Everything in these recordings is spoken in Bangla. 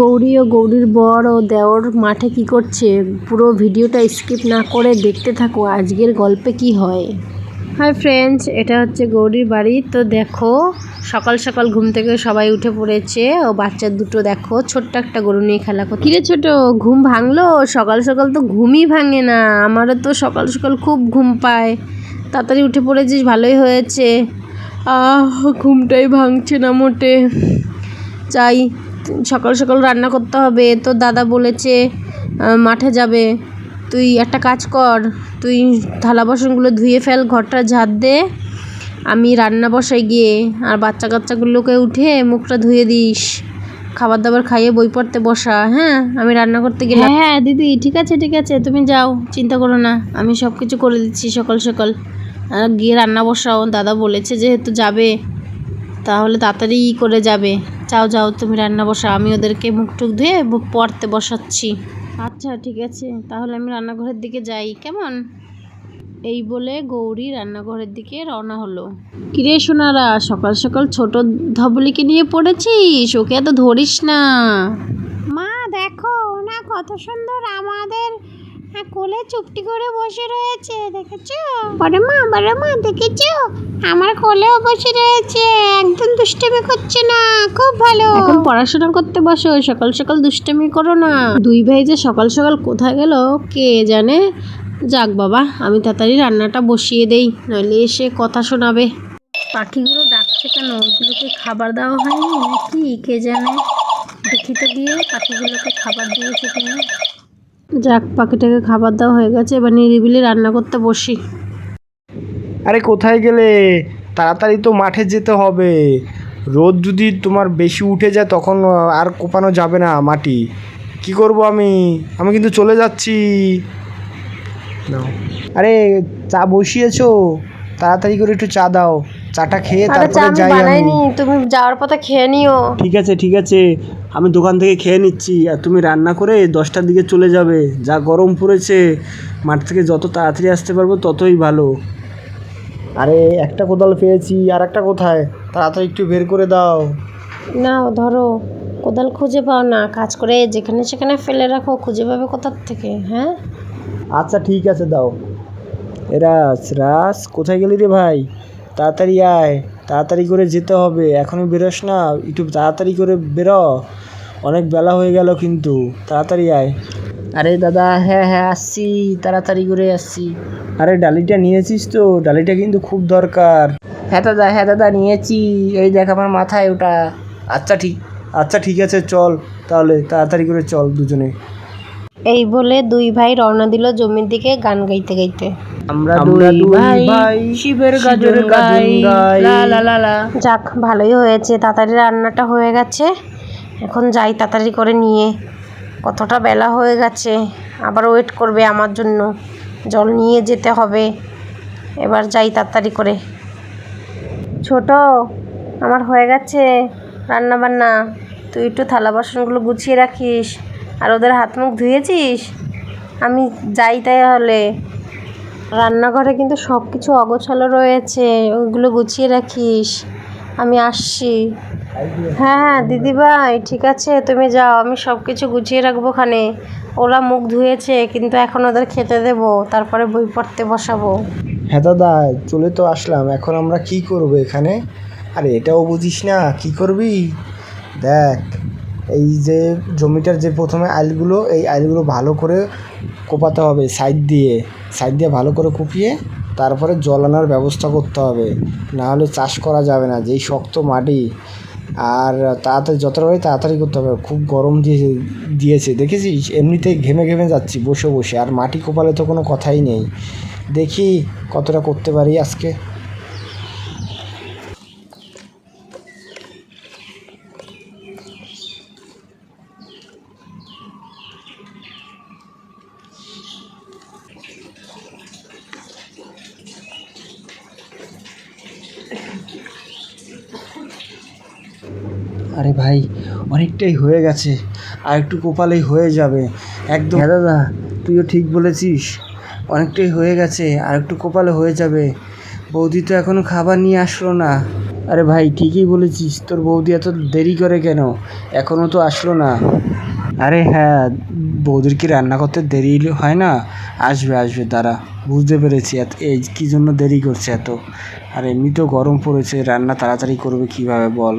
গৌরী ও গৌরীর বর ও দেওর মাঠে কি করছে? পুরো ভিডিওটা স্কিপ না করে দেখতে থাকো আজকের গল্পে কি হয়? হাই ফ্রেন্ডস এটা হচ্ছে গৌরীর বাড়ি। তো দেখো সকাল সকাল ঘুম থেকে সবাই উঠে পড়েছে। ও বাচ্চা দুটো দেখো ছোট্ট একটা গরু নিয়ে খেলা করছে। কিরে ছোট ঘুম ভাঙলো? সকাল সকাল তো ঘুমই ভাঙে না। আমারও তো সকাল সকাল খুব ঘুম পায়। তাড়াতাড়ি উঠে পড়েছিস ভালোই হয়েছে। আহ ঘুমটাই ভাঙছে না মোটে। চাই সকাল সকাল রান্না করতে হবে। তোর দাদা বলেছে মাঠে যাবে। তুই একটা কাজ কর, তুই থালা বাসনগুলো ধুয়ে ফেল, ঘরটা ঝাড় দে। আমি রান্না বসাই গিয়ে, আর বাচ্চা কাচ্চাগুলোকে উঠে মুখটা ধুয়ে দিস। খাবার দাবার খাইয়ে বই পড়তে বসা হ্যাঁ? আমি রান্না করতে গেলাম। হ্যাঁ দিদি, ঠিক আছে ঠিক আছে, তুমি যাও, চিন্তা করো না। আমি সব কিছু করে দিচ্ছি সকাল সকাল। গিয়ে রান্না বসাও। দাদা বলেছে যেহেতু যাবে, তাহলে তাড়াতাড়ি করে যাবে। যাও যাও, তুমি রান্না বসা আমি ওদেরকে মুখ টুক ধুয়ে ব- পড়তে বসাচ্ছি। আচ্ছা ঠিক আছে। তাহলে আমি রান্নাঘরের দিকে যাই। কেমন? এই বলে গৌরী রান্নাঘরের দিকে রওনা হলো। কিরে সোনারা, সকাল সকাল ছোট ধবলিকে নিয়ে পড়েছিস? ওকে এত ধরিস না। মা, দেখো, না, কত সুন্দর আমাদের হ্যাঁ, কোলে চুপটি করে বসে রয়েছে দেখেছ? বড় মা বড় মা দেখেছ? আমার কোলেও বসে রয়েছে একদম দুষ্টামি করছে না খুব ভালো। এখন পড়াশোনা করতে বসো সকাল সকাল দুষ্টামি করো না। দুই ভাই যে সকাল সকাল কোথায় গেল কে জানে? যাক বাবা আমি তাড়াতাড়ি রান্নাটা বসিয়ে দেই নইলে এসে কথা শোনাবে। পাখিগুলো ডাকছে কেন? ওগুলোকে খাবার দেওয়া হয়নি? নাকি কে জানে? দেখি তো গিয়ে পাখিগুলোকে খাবার দিয়েছে কিনা। যাক, পাখিটাকে খাবার দেওয়া হয়ে গেছে, এবার নিরিবিলি রান্না করতে বসি। আরে কোথায় গেলে? তাড়াতাড়ি তো মাঠে যেতে হবে। রোদ যদি তোমার বেশি উঠে যায়, তখন আর কোপানো যাবে না মাটি। কি করব আমি? আমি কিন্তু চলে যাচ্ছি। আরে চা বসিয়েছো? তাড়াতাড়ি করে একটু চা দাও। চাটা খেয়ে তারপরে যাই আমি। বানাইনি তুমি যাওয়ার পথে খেয়ে নিও। ঠিক আছে ঠিক আছে। আমি দোকান থেকে খেয়ে নিচ্ছি আর তুমি রান্না করে দশটার দিকে চলে যাবে। যা গরম পড়েছে মাঠ থেকে যত তাড়াতাড়ি আসতে পারব ততই ভালো। আরে একটা কোদাল পেয়েছি আর একটা কোথায়? তাড়াতাড়ি একটু বের করে দাও। না ধরো। কোদাল খুঁজে পাও না। কাজ করে যেখানে সেখানে ফেলে রাখো খুঁজে পাবে কোথার থেকে হ্যাঁ? আচ্ছা ঠিক আছে দাও। এরাস রাস কোথায় গেলি রে ভাই? তাড়াতাড়ি আয় তাড়াতাড়ি করে যেতে হবে এখনই বেরোস না একটু তাড়াতাড়ি করে বেরো অনেক বেলা হয়ে গেল কিন্তু তাড়াতাড়ি আয়। আরে দাদা হ্যাঁ হ্যাঁ আসছি তাড়াতাড়ি করে আসছি। আরে ডালিটা নিয়েছিস তো ডালিটা কিন্তু খুব দরকার। হ্যাঁ দাদা হ্যাঁ দাদা নিয়েছি এই দেখ আমার মাথায় ওটা। আচ্ছা ঠিক। আচ্ছা ঠিক আছে চল তাহলে তাড়াতাড়ি করে চল দুজনে। এই বলে দুই ভাই রওনা দিল জমির দিকে গান গাইতে গাইতে। আমরা দুই ভাই শিবের গাজন গাই। লা লা লা লা। যাক ভালোই হয়েছে। তাড়াতাড়ি রান্নাটা হয়ে গেছে। এখন যাই তাড়াতাড়ি করে নিয়ে। কতটা বেলা হয়ে গেছে। আবার ওয়েট করবে আমার জন্য। জল নিয়ে যেতে হবে। এবার যাই তাড়াতাড়ি করে। ছোট আমার হয়ে গেছে। রান্না বান্না তুই একটু থালা বাসনগুলো গুছিয়ে রাখিস। আর ওদের হাত মুখ ধুয়েছিস? আমি যাই তাই হলে রান্নাঘরে কিন্তু সব কিছু অগোছালো রয়েছে, ওইগুলো গুছিয়ে রাখিস। আমি আসছি। হ্যাঁ হ্যাঁ দিদিভাই, ঠিক আছে, তুমি যাও, আমি সব কিছু গুছিয়ে রাখব খানে ওরা মুখ ধুয়েছে, কিন্তু এখন ওদের খেতে দেবো, তারপরে বই পড়তে বসাবো। হ্যাঁ দাদা, চলে তো আসলাম, এখন আমরা কি করব এখানে? আরে এটাও বুঝিস না, কি করবি? দেখ এই যে জমিটার যে প্রথমে আইলগুলো, এই আইলগুলো ভালো করে কোপাতে হবে সাইড দিয়ে। সাইড দিয়ে ভালো করে কুপিয়ে তারপরে জল আনার ব্যবস্থা করতে হবে। না হলে চাষ করা যাবে না, যেই শক্ত মাটি। আর তাড়াতাড়ি যতটা হয় তাড়াতাড়ি করতে হবে। খুব গরম দিয়ে দিয়েছে। দেখেছিস? এমনিতেই ঘেমে ঘেমে যাচ্ছি, বসে বসে। আর মাটি কোপালে তো কোনো কথাই নেই। দেখি কতটা করতে পারি আজকে। আরে ভাই অনেকটাই হয়ে গেছে। আর একটু কোপালেই হয়ে যাবে। একদম হ্যাঁ দাদা তুইও ঠিক বলেছিস। অনেকটাই হয়ে গেছে আর একটু কোপালে হয়ে যাবে। বৌদি তো এখনও খাবার নিয়ে আসলো না। আরে ভাই ঠিকই বলেছিস তোর বৌদি এত দেরি করে কেন? এখনও তো আসলো না। আরে হ্যাঁ বৌদির কি রান্না করতে দেরি হয় না? আসবে আসবে দাঁড়া। বুঝতে পেরেছি এত এই কী জন্য দেরি করছে এত? আর এমনি তো গরম পড়েছে রান্না তাড়াতাড়ি করবে কীভাবে বল?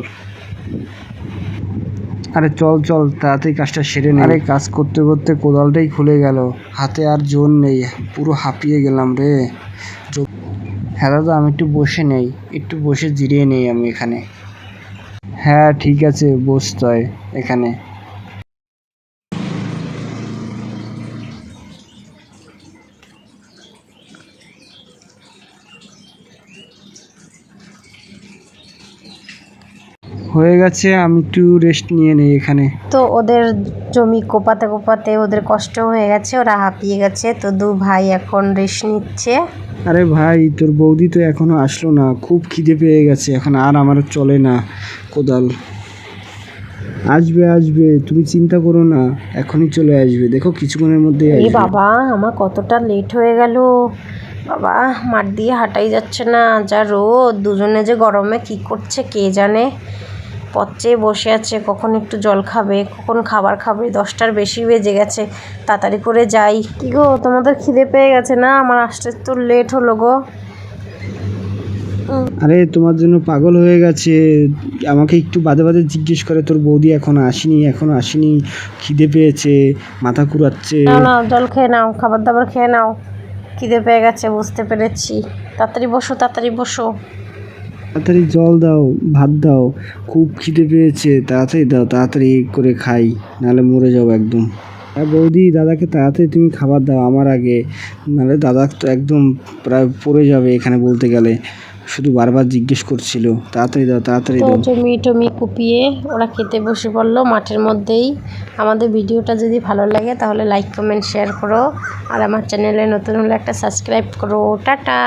আরে চল চল তাড়াতাড়ি কাজটা সেরে নে। আরে কাজ করতে করতে কোদালটাই খুলে গেল। হাতে আর জোর নেই পুরো হাঁপিয়ে গেলাম রে। হ্যাঁ দাদা আমি একটু বসে নেই একটু বসে জিরিয়ে নেই আমি এখানে। হ্যাঁ ঠিক আছে বসতে হয় এখানে। হয়ে গেছে আমি একটু রেস্ট নিয়ে নেই এখানে। তো ওদের জমি কোপাতে কোপাতে ওদের কষ্ট হয়ে গেছে ওরা হাঁপিয়ে গেছে। তো দু ভাই এখন রেস্ট নিচ্ছে। আরে ভাই তোর বৌদি তো এখনও আসলো না খুব খিদে পেয়ে গেছে এখন আর আমার চলে না কোদাল। আসবে আসবে তুমি চিন্তা করো না এখনই চলে আসবে। দেখো কিছুক্ষণের মধ্যে এই বাবা আমার কতটা লেট হয়ে গেল। বাবা মাঠ দিয়ে হাঁটাই যাচ্ছে না যা রোদ দুজনে যে গরমে কি করছে কে জানে? পচে বসে আছে কখন একটু জল খাবে কখন খাবার খাবে দশটার বেশি বেজে গেছে তাড়াতাড়ি করে যাই। কি গো তোমাদের খিদে পেয়ে গেছে না? আমার আসতে তো লেট হলো গো। আরে তোমার জন্য পাগল হয়ে গেছে। আমাকে একটু বাদে বাদে জিজ্ঞেস করে তোর বৌদি এখনও আসেনি এখনও আসেনি খিদে পেয়েছে মাথা কুড়াচ্ছে না নাও জল খেয়ে নাও খাবার দাবার খেয়ে নাও। খিদে পেয়ে গেছে বুঝতে পেরেছি। তাড়াতাড়ি বসো তাড়াতাড়ি বসো। তাড়াতাড়ি জল দাও, ভাত দাও। খুব খিদে পেয়েছে, তাড়াতাড়ি দাও, তাড়াতাড়ি করে খাই, নাহলে মরে যাব একদম। আর বৌদি, দাদাকে তাড়াতাড়ি তুমি খাবার দাও আমার আগে, নাহলে দাদা তো একদম প্রায় পড়ে যাবে এখানে বলতে গেলে। শুধু বারবার জিজ্ঞেস করছিল, তাড়াতাড়ি দাও তাড়াতাড়ি দাও। জমি টমি কুপিয়ে ওরা খেতে বসে পড়ল মাঠের মধ্যেই। আমাদের ভিডিওটা যদি ভালো লাগে তাহলে লাইক কমেন্ট শেয়ার করো। আর আমার চ্যানেলে নতুন হলে একটা সাবস্ক্রাইব করো। টাটা!